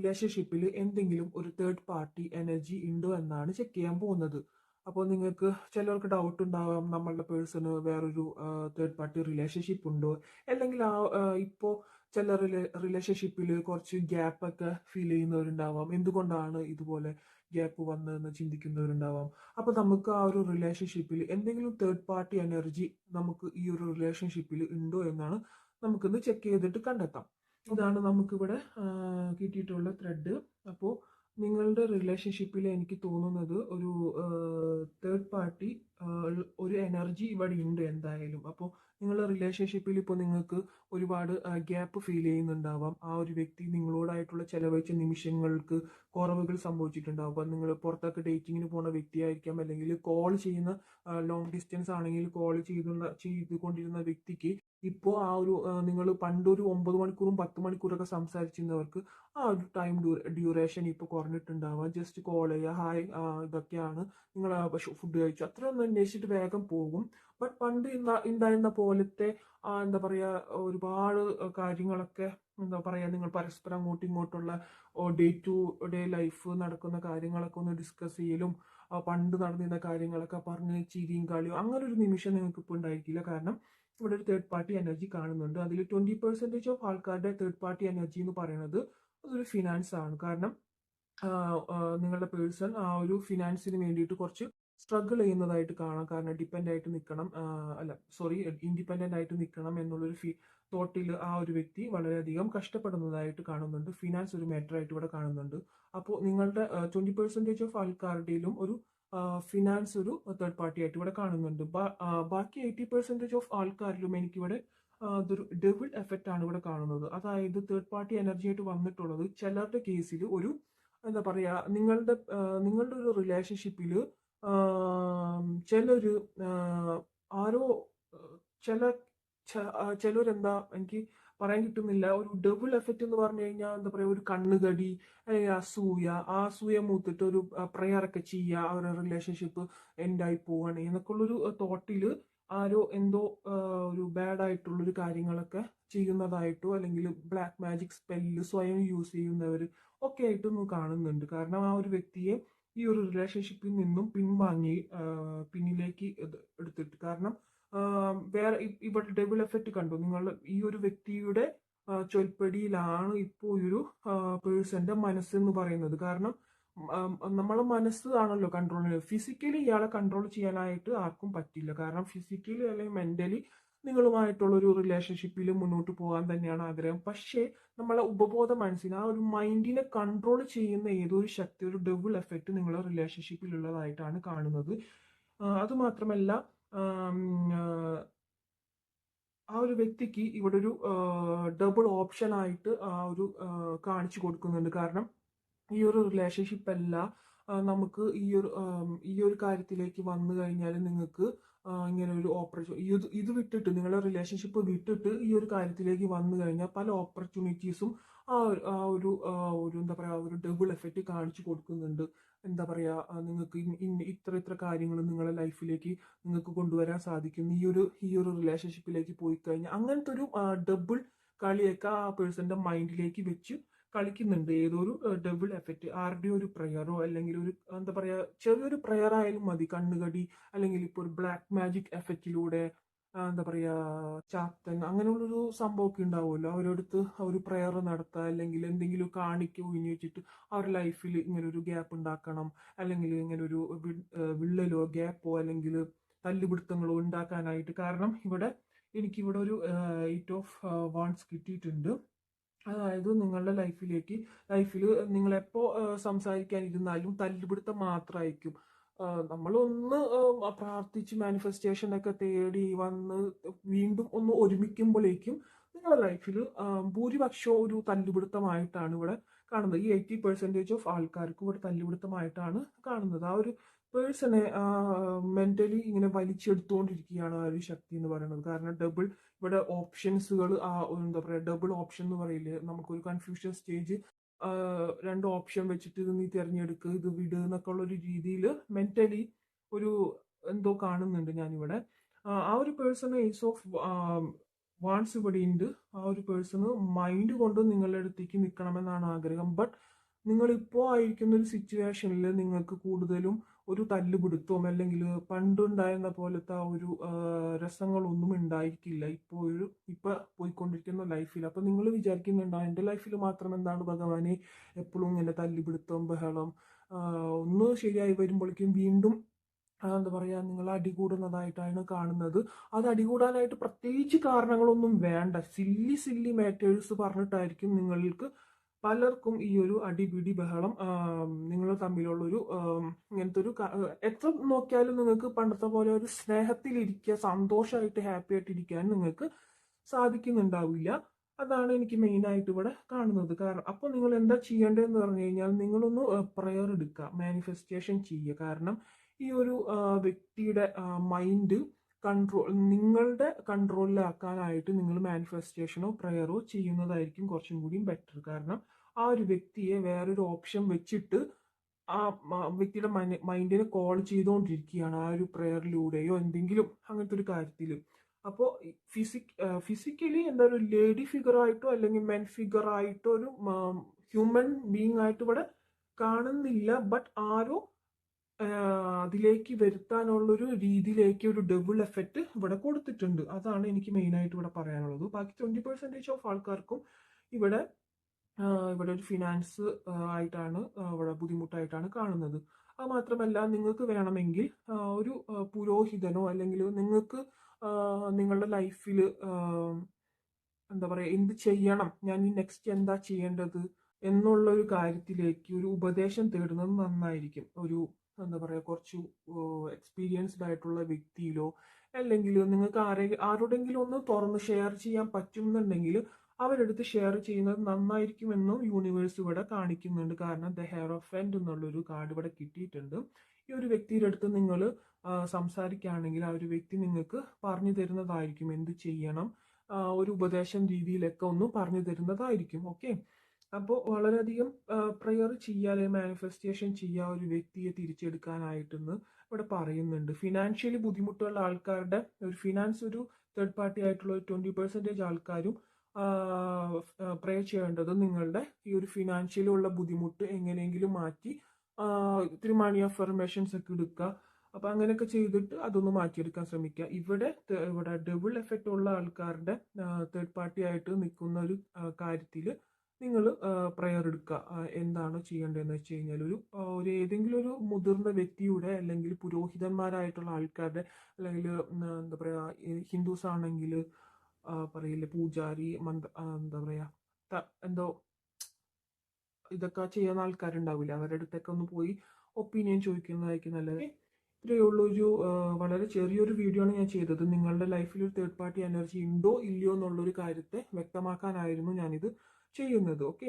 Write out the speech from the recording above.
റിലേഷൻഷിപ്പിൽ എന്തെങ്കിലും ഒരു തേർഡ് പാർട്ടി എനർജി ഉണ്ടോ എന്നാണ് ചെക്ക് ചെയ്യാൻ പോകുന്നത്. അപ്പോൾ നിങ്ങൾക്ക് ചിലർക്ക് ഡൗട്ട് ഉണ്ടാവാം നമ്മളുടെ പേഴ്സണ് വേറൊരു തേർഡ് പാർട്ടി റിലേഷൻഷിപ്പ് ഉണ്ടോ? അല്ലെങ്കിൽ ആ ഇപ്പോൾ ചില റിലേഷൻഷിപ്പിൽ കുറച്ച് ഗ്യാപ്പ് ഒക്കെ ഫീൽ ചെയ്യുന്നവരുണ്ടാവാം. എന്തുകൊണ്ടാണ് ഇതുപോലെ ഗ്യാപ്പ് വന്നതെന്ന് ചിന്തിക്കുന്നവരുണ്ടാവാം? അപ്പോൾ നമുക്ക് ആ ഒരു റിലേഷൻഷിപ്പിൽ എന്തെങ്കിലും തേർഡ് പാർട്ടി എനർജി നമുക്ക് ഈ ഒരു റിലേഷൻഷിപ്പിൽ ഉണ്ടോ എന്നാണ് നമുക്കിന്ന് ചെക്ക് ചെയ്തിട്ട് കണ്ടെത്താം. ഇതാണ് നമുക്കിവിടെ കിട്ടിയിട്ടുള്ള ത്രെഡ് അപ്പോൾ നിങ്ങളുടെ റിലേഷൻഷിപ്പിൽ എനിക്ക് തോന്നുന്നത് ഒരു തേർഡ് പാർട്ടി ഒരു എനർജി ഇവിടെ ഉണ്ട് എന്തായാലും. അപ്പോൾ നിങ്ങളുടെ റിലേഷൻഷിപ്പിൽ ഇപ്പോൾ നിങ്ങൾക്ക് ഒരുപാട് ഗ്യാപ്പ് ഫീൽ ചെയ്യുന്നുണ്ടാവാം. ആ ഒരു വ്യക്തി നിങ്ങളോടായിട്ടുള്ള ചിലവഴിച്ച നിമിഷങ്ങൾക്ക് കുറവുകൾ സംഭവിച്ചിട്ടുണ്ടാവും. നിങ്ങൾ പുറത്തൊക്കെ ഡേറ്റിങ്ങിന് പോകുന്ന വ്യക്തിയായിരിക്കാം അല്ലെങ്കിൽ കോൾ ചെയ്യുന്ന ലോങ് ഡിസ്റ്റൻസ് ആണെങ്കിൽ കോൾ ചെയ്തുള്ള ചെയ്തുകൊണ്ടിരുന്ന വ്യക്തിക്ക് ഇപ്പോൾ ആ ഒരു നിങ്ങൾ പണ്ടൊരു ഒമ്പത് മണിക്കൂറും പത്ത് മണിക്കൂറൊക്കെ സംസാരിച്ചിരുന്നവർക്ക് ആ ഒരു ടൈം ഡ്യൂറേഷൻ ഇപ്പോൾ കുറഞ്ഞിട്ടുണ്ടാവാം. ജസ്റ്റ് കോൾ ചെയ്യുക ഹായ് ഇതൊക്കെയാണ്. നിങ്ങൾ ഫുഡ് കഴിച്ചു. അത്രയൊന്നും അന്വേഷിച്ചിട്ട് വേഗം പോകും. ബട്ട് പണ്ട് ഉണ്ടായിരുന്ന പോലത്തെ എന്താ പറയുക ഒരുപാട് കാര്യങ്ങളൊക്കെ എന്താ പറയുക നിങ്ങൾ പരസ്പരം അങ്ങോട്ടും ഇങ്ങോട്ടുള്ള ഡേ ടു ഡേ ലൈഫ് നടക്കുന്ന കാര്യങ്ങളൊക്കെ ഒന്ന് ഡിസ്കസ് ചെയ്യലും പണ്ട് നടന്നിരുന്ന കാര്യങ്ങളൊക്കെ പറഞ്ഞ് ചിരിയും കളിയും അങ്ങനെ ഒരു നിമിഷം നിങ്ങൾക്ക് ഇപ്പോൾ ഉണ്ടായിരിക്കില്ല. കാരണം ഇവിടെ ഒരു തേർഡ് പാർട്ടി എനർജി കാണുന്നുണ്ട്. അതിൽ ട്വന്റി പെർസെന്റേജ് ഓഫ് ആൾക്കാരുടെ തേർഡ് പാർട്ടി എനർജി എന്ന് പറയുന്നത് അതൊരു ഫിനാൻസ് ആണ്. കാരണം നിങ്ങളുടെ പേഴ്സൺ ആ ഒരു ഫിനാൻസിന് വേണ്ടിയിട്ട് കുറച്ച് സ്ട്രഗിൾ ചെയ്യുന്നതായിട്ട് കാണാം. കാരണം ഡിപ്പെൻഡ് ആയിട്ട് നിൽക്കണം അല്ല സോറി ഇൻഡിപെൻഡന്റ് ആയിട്ട് നിൽക്കണം എന്നുള്ളൊരു ഫീ തോട്ടിൽ ആ ഒരു വ്യക്തി വളരെയധികം കഷ്ടപ്പെടുന്നതായിട്ട് കാണുന്നുണ്ട്. ഫിനാൻസ് ഒരു മാറ്റർ ആയിട്ട് ഇവിടെ കാണുന്നുണ്ട്. അപ്പോൾ നിങ്ങളുടെ ട്വന്റി പെർസെന്റേജ് ഓഫ് ആൾക്കാരുടെയിലും ഒരു ഫിനാൻസ് ഒരു തേർഡ് പാർട്ടി ആയിട്ട് ഇവിടെ കാണുന്നുണ്ട്. ബാക്കി എയ്റ്റി പെർസെന്റേജ് ഓഫ് ആൾക്കാരിലും എനിക്കിവിടെ അതൊരു ഡബിൾ എഫക്റ്റ് ആണ് ഇവിടെ കാണുന്നത്. അതായത് തേർഡ് പാർട്ടി എനർജി ആയിട്ട് വന്നിട്ടുള്ളത് ചിലരുടെ കേസിൽ ഒരു എന്താ പറയുക നിങ്ങളുടെ നിങ്ങളുടെ ഒരു റിലേഷൻഷിപ്പിൽ ചിലൊരു ആ, ആരോ ചില ചിലരെന്താ എനിക്ക് പറയാൻ കിട്ടുന്നില്ല. ഒരു ഡബിൾ എഫക്റ്റ് എന്ന് പറഞ്ഞു കഴിഞ്ഞാൽ എന്താ പറയുക ഒരു കണ്ണുകടി അല്ലെങ്കിൽ അസൂയ. ആ അസൂയ മൂത്തിട്ട് ഒരു പ്രയർ ഒക്കെ ചെയ്യുക അവരുടെ റിലേഷൻഷിപ്പ് എൻഡായി പോവാണ്. എന്നൊക്കെ ഉള്ളൊരു തോട്ടിൽ ആരോ എന്തോ ഒരു ബാഡ് ആയിട്ടുള്ളൊരു കാര്യങ്ങളൊക്കെ ചെയ്യുന്നതായിട്ടോ അല്ലെങ്കിൽ ബ്ലാക്ക് മാജിക് സ്പെല്ല് സ്വയം യൂസ് ചെയ്യുന്നവർ ഒക്കെ ആയിട്ടൊന്നും കാണുന്നുണ്ട്. കാരണം ആ ഒരു വ്യക്തിയെ ഈ ഒരു റിലേഷൻഷിപ്പിൽ നിന്നും പിൻവാങ്ങി പിന്നിലേക്ക് എടുത്തിട്ട്. കാരണം വേറെ ഇവിടെ ഡബിൾ എഫക്റ്റ് കണ്ടു? നിങ്ങൾ ഈ ഒരു വ്യക്തിയുടെ ചൊൽപ്പടിയിലാണ് ഇപ്പോൾ ഈ ഒരു പേഴ്സന്റെ മനസ്സെന്ന് പറയുന്നത്. കാരണം നമ്മളെ മനസ്സ് ആണല്ലോ കൺട്രോൾ ചെയ്യുന്നത്. ഫിസിക്കലി ഇയാളെ കൺട്രോൾ ചെയ്യാനായിട്ട് ആർക്കും പറ്റില്ല. കാരണം ഫിസിക്കലി അല്ലെങ്കിൽ മെന്റലി നിങ്ങളുമായിട്ടുള്ള ഒരു റിലേഷൻഷിപ്പിൽ മുന്നോട്ട് പോകാൻ തന്നെയാണ് ആഗ്രഹം. പക്ഷേ നമ്മളെ ഉപബോധ മനസ്സിന് ആ ഒരു മൈൻഡിനെ കൺട്രോൾ ചെയ്യുന്ന ഏതൊരു ശക്തി ഒരു ഡബിൾ എഫക്റ്റ് നിങ്ങളുടെ റിലേഷൻഷിപ്പിൽ ഉള്ളതായിട്ടാണ് കാണുന്നത്. അത് അതുമാത്രമല്ല ആം, ഒരു വ്യക്തിക്ക് ഇവിടെ ഒരു ഡബിൾ ഓപ്ഷൻ ആയിട്ട് ആ ഒരു കാണിച്ചു കൊടുക്കുന്നുണ്ട്. കാരണം ഈ ഒരു റിലേഷൻഷിപ്പ് അല്ല. നമുക്ക് ഈ ഒരു ഈ ഒരു കാര്യത്തിലേക്ക് വന്നു കഴിഞ്ഞാൽ നിങ്ങൾക്ക് ഇങ്ങനെ ഒരു ഓപ്പർച്യൂ ഇത് ഇത് വിട്ടിട്ട് നിങ്ങളുടെ റിലേഷൻഷിപ്പ് വിട്ടിട്ട് ഈ ഒരു കാര്യത്തിലേക്ക് വന്നു കഴിഞ്ഞാൽ പല ഓപ്പർച്യൂണിറ്റീസും ആ ഒരു ആ ഒരു എന്താ പറയുക ഒരു ഡബിൾ എഫക്റ്റ് കാണിച്ചു കൊടുക്കുന്നുണ്ട്. എന്താ പറയുക നിങ്ങൾക്ക് ഇത്ര ഇത്ര കാര്യങ്ങൾ നിങ്ങളുടെ ലൈഫിലേക്ക് നിങ്ങൾക്ക് കൊണ്ടുവരാൻ സാധിക്കും ഈ ഒരു ഈ ഒരു റിലേഷൻഷിപ്പിലേക്ക് പോയി കഴിഞ്ഞാൽ അങ്ങനത്തെ ഒരു ഡബിൾ കളിയൊക്കെ ആ പേഴ്സന്റെ മൈൻഡിലേക്ക് വെച്ച് കളിക്കുന്നുണ്ട്. ഏതോ ഒരു ഡബിൾ എഫക്റ്റ് ആരുടെ ഒരു പ്രയറോ അല്ലെങ്കിൽ ഒരു എന്താ പറയുക ചെറിയൊരു പ്രയർ ആയാലും മതി. കണ്ണുകടി അല്ലെങ്കിൽ ഇപ്പോൾ ഒരു ബ്ലാക്ക് മാജിക് എഫക്റ്റിലൂടെ എന്താ പറയാ ചാത്തൻ അങ്ങനെയുള്ളൊരു സംഭവമൊക്കെ ഉണ്ടാവുമല്ലോ. അവരടുത്ത് ഒരു പ്രയർ നടത്തുക അല്ലെങ്കിൽ എന്തെങ്കിലും കാണിക്കുക ഊഞ്ഞി വെച്ചിട്ട് അവരുടെ ലൈഫിൽ ഇങ്ങനെ ഒരു ഗ്യാപ്പ് ഉണ്ടാക്കണം. അല്ലെങ്കിൽ ഇങ്ങനെ ഒരു വിള്ളലോ ഗ്യാപ്പോ അല്ലെങ്കിൽ തല്ലുപിടുത്തങ്ങളോ ഉണ്ടാക്കാനായിട്ട്. കാരണം ഇവിടെ എനിക്കിവിടെ ഒരു എയ്റ്റ് ഓഫ് വാൺസ് കിട്ടിയിട്ടുണ്ട്. അതായത് നിങ്ങളുടെ ലൈഫിലേക്ക് ലൈഫിൽ നിങ്ങൾ എപ്പോൾ സംസാരിക്കാനിരുന്നാലും തല്ലുപിടുത്തം മാത്രമായിരിക്കും. നമ്മളൊന്ന് പ്രാർത്ഥിച്ച് മാനിഫെസ്റ്റേഷൻ ഒക്കെ തേടി വന്ന് വീണ്ടും ഒന്ന് ഒരുമിക്കുമ്പോഴേക്കും നിങ്ങളുടെ ലൈഫിൽ ഭൂരിപക്ഷം ഒരു തല്ലുപിടുത്തമായിട്ടാണ് ഇവിടെ കാണുന്നത്. ഈ എയ്റ്റി പെർസെന്റേജ് ഓഫ് ആൾക്കാർക്ക് ഇവിടെ തല്ലുപിടുത്തമായിട്ടാണ് കാണുന്നത്. ആ ഒരു പേഴ്സണെ മെന്റലി ഇങ്ങനെ വലിച്ചെടുത്തുകൊണ്ടിരിക്കുകയാണ് ആ ഒരു ശക്തി എന്ന് പറയുന്നത്. കാരണം ഡബിൾ ഇവിടെ ഓപ്ഷൻസുകൾ എന്താ പറയുക ഡബിൾ ഓപ്ഷൻ എന്ന് പറയില്ലേ? നമുക്കൊരു കൺഫ്യൂഷൻ സ്റ്റേജ് രണ്ട് ഓപ്ഷൻ വെച്ചിട്ട് ഇത് നീ തിരഞ്ഞെടുക്കുക ഇത് വിട് എന്നൊക്കെ ഉള്ള ഒരു രീതിയിൽ മെന്റലി ഒരു എന്തോ കാണുന്നുണ്ട് ഞാനിവിടെ. ആ, ഒരു പേഴ്സൺ ഏസ് ഓഫ് വാൺസ് ഇവിടെ ഉണ്ട് ആ ഒരു പേഴ്സണ് മൈൻഡ് കൊണ്ട് നിങ്ങളുടെ അടുത്തേക്ക് നിൽക്കണമെന്നാണ് ആഗ്രഹം. ബട്ട് നിങ്ങൾ ഇപ്പോൾ ആയിരിക്കുന്ന ഒരു സിറ്റുവേഷനിൽ നിങ്ങൾക്ക് കൂടുതലും ഒരു തല്ലുപിടുത്തവും അല്ലെങ്കിൽ പണ്ടുണ്ടായിരുന്ന പോലത്തെ ആ ഒരു രസങ്ങളൊന്നും ഉണ്ടായിരിക്കില്ല ഇപ്പോൾ ഒരു ഇപ്പം പോയിക്കൊണ്ടിരിക്കുന്ന ലൈഫിൽ അപ്പം നിങ്ങൾ വിചാരിക്കുന്നുണ്ടോ എന്റെ ലൈഫിൽ മാത്രം എന്താണ് ഭഗവാനെ എപ്പോഴും ഇങ്ങനെ തല്ലുപിടുത്തം ബഹളം ഒന്ന് ശരിയായി വരുമ്പോഴേക്കും വീണ്ടും എന്താ പറയുക നിങ്ങൾ അടികൂടുന്നതായിട്ടാണ് കാണുന്നത്. അത് അടികൂടാനായിട്ട് പ്രത്യേകിച്ച് കാരണങ്ങളൊന്നും വേണ്ട. സില്ലി സില്ലി മാറ്റേഴ്സ് പറഞ്ഞിട്ടായിരിക്കും നിങ്ങൾക്ക് പലർക്കും ഈ ഒരു അടിപിടി ബഹളം നിങ്ങൾ തമ്മിലുള്ള ഒരു ഇങ്ങനത്തെ ഒരു എത്ര നോക്കിയാലും നിങ്ങൾക്ക് പണ്ടത്തെ പോലെ ഒരു സ്നേഹത്തിലിരിക്കുക സന്തോഷമായിട്ട് ഹാപ്പി ആയിട്ട് ഇരിക്കാൻ നിങ്ങൾക്ക് സാധിക്കുന്നുണ്ടാവില്ല. അതാണ് എനിക്ക് മെയിൻ ആയിട്ട് ഇവിടെ കാണുന്നത്. കാരണം അപ്പോൾ നിങ്ങൾ എന്താ ചെയ്യേണ്ടതെന്ന് പറഞ്ഞു കഴിഞ്ഞാൽ നിങ്ങളൊന്ന് പ്രയർ എടുക്കുക മാനിഫെസ്റ്റേഷൻ ചെയ്യുക. കാരണം ഈ ഒരു വ്യക്തിയുടെ മൈൻഡ് കൺട്രോൾ നിങ്ങളുടെ കൺട്രോളിലാക്കാനായിട്ട് നിങ്ങൾ മാനിഫെസ്റ്റേഷനോ പ്രയറോ ചെയ്യുന്നതായിരിക്കും കുറച്ചും കൂടിയും ബെറ്റർ കാരണം ആ ഒരു വ്യക്തിയെ വേറൊരു ഓപ്ഷൻ വെച്ചിട്ട് ആ വ്യക്തിയുടെ മൈൻഡിനെ കോൾ ചെയ്തുകൊണ്ടിരിക്കുകയാണ് ആ ഒരു പ്രയറിലൂടെയോ എന്തെങ്കിലും അങ്ങനത്തെ ഒരു കാര്യത്തിൽ അപ്പോൾ ഫിസിക് ഫിസിക്കലി എന്താ ഒരു ലേഡി ഫിഗറായിട്ടോ അല്ലെങ്കിൽ മെൻ ഫിഗറായിട്ടോ ഒരു ഹ്യൂമൻ ബീങ് ആയിട്ട് ഇവിടെ കാണുന്നില്ല. ബട്ട് ആരോ അതിലേക്ക് വരുത്താനുള്ളൊരു രീതിയിലേക്ക് ഒരു ഡബിൾ എഫക്റ്റ് ഇവിടെ കൊടുത്തിട്ടുണ്ട്. അതാണ് എനിക്ക് മെയിനായിട്ട് ഇവിടെ പറയാനുള്ളത്. ബാക്കി ട്വന്റി പെർസെന്റേജ് ഓഫ് ആൾക്കാർക്കും ഇവിടെ ഇവിടെ ഒരു ഫിനാൻസ് ആയിട്ടാണ് ഇവിടെ ബുദ്ധിമുട്ടായിട്ടാണ് കാണുന്നത്. അത് മാത്രമല്ല നിങ്ങൾക്ക് വേണമെങ്കിൽ ഒരു പുരോഹിതനോ അല്ലെങ്കിൽ നിങ്ങൾക്ക് നിങ്ങളുടെ ലൈഫിൽ എന്താ പറയുക എന്ത് ചെയ്യണം ഞാൻ നെക്സ്റ്റ് എന്താ ചെയ്യേണ്ടത് എന്നുള്ള ഒരു കാര്യത്തിലേക്ക് ഒരു ഉപദേശം തേടുന്നത് നന്നായിരിക്കും. ഒരു എന്താ പറയുക കുറച്ച് എക്സ്പീരിയൻസ്ഡ് ആയിട്ടുള്ള വ്യക്തിയിലോ അല്ലെങ്കിൽ നിങ്ങൾക്ക് ആരെ ആരോടെങ്കിലും ഒന്ന് തുറന്ന് ഷെയർ ചെയ്യാൻ പറ്റുന്നുണ്ടെങ്കിൽ അവരെടുത്ത് ഷെയർ ചെയ്യുന്നത് നന്നായിരിക്കുമെന്നും യൂണിവേഴ്സ് ഇവിടെ കാണിക്കുന്നുണ്ട്. കാരണം ദ ഹെയർ ഓഫ് എൻഡ് എന്നുള്ളൊരു കാർഡ് ഇവിടെ കിട്ടിയിട്ടുണ്ട്. ഈ ഒരു വ്യക്തിയുടെ അടുത്ത് നിങ്ങൾ സംസാരിക്കുകയാണെങ്കിൽ ആ ഒരു വ്യക്തി നിങ്ങൾക്ക് പറഞ്ഞു തരുന്നതായിരിക്കും. എന്ത് ചെയ്യണം? ഒരു ഉപദേശം രീതിയിലൊക്കെ ഒന്ന് പറഞ്ഞു തരുന്നതായിരിക്കും. ഓക്കെ അപ്പോൾ വളരെയധികം പ്രയർ ചെയ്യുക അല്ലെങ്കിൽ മാനിഫെസ്റ്റേഷൻ ചെയ്യുക ഒരു വ്യക്തിയെ തിരിച്ചെടുക്കാനായിട്ടെന്ന് ഇവിടെ പറയുന്നുണ്ട്. ഫിനാൻഷ്യലി ബുദ്ധിമുട്ടുള്ള ആൾക്കാരുടെ ഒരു ഫിനാൻസ് ഒരു തേർഡ് പാർട്ടി ആയിട്ടുള്ള ഒരു ട്വന്റി പെർസെന്റേജ് ആൾക്കാരും പ്രയർ ചെയ്യേണ്ടത് നിങ്ങളുടെ ഈ ഒരു ഫിനാൻഷ്യലുള്ള ബുദ്ധിമുട്ട് എങ്ങനെയെങ്കിലും മാറ്റി ഒത്തിരി മണി അഫർമേഷൻസ് ഒക്കെ എടുക്കുക. അപ്പം അങ്ങനെയൊക്കെ ചെയ്തിട്ട് അതൊന്ന് മാറ്റിയെടുക്കാൻ ശ്രമിക്കുക. ഇവിടെ ഇവിടെ ഡബിൾ എഫക്റ്റ് ഉള്ള ആൾക്കാരുടെ തേർഡ് പാർട്ടി ആയിട്ട് നിൽക്കുന്ന ഒരു കാര്യത്തിൽ നിങ്ങൾ പ്രയർ എടുക്കുക എന്താണ് ചെയ്യേണ്ടതെന്ന് വെച്ച് കഴിഞ്ഞാൽ ഒരു ഒരു ഏതെങ്കിലും ഒരു മുതിർന്ന വ്യക്തിയുടെ അല്ലെങ്കിൽ പുരോഹിതന്മാരായിട്ടുള്ള ആൾക്കാരുടെ അല്ലെങ്കിൽ എന്താ പറയുക ഹിന്ദുസ് ആണെങ്കിൽ പറയില്ലേ പൂജാരി മന്ത്ര എന്താ പറയുക എന്തോ ഇതൊക്കെ ചെയ്യുന്ന ആൾക്കാരുണ്ടാവില്ല അവരുടെ അടുത്തൊക്കെ ഒന്ന് പോയി ഒപ്പീനിയൻ ചോദിക്കുന്നതായിരിക്കും നല്ലത്. ഇത്രയേ ഉള്ളൂ. ഒരു വളരെ ചെറിയൊരു വീഡിയോ ആണ് ഞാൻ ചെയ്തത്. നിങ്ങളുടെ ലൈഫിൽ ഒരു തേർഡ് പാർട്ടി എനർജി ഉണ്ടോ ഇല്ലയോ എന്നുള്ളൊരു കാര്യത്തെ വ്യക്തമാക്കാനായിരുന്നു ഞാനിത് ചെയ്യുന്നത് ഓക്കെ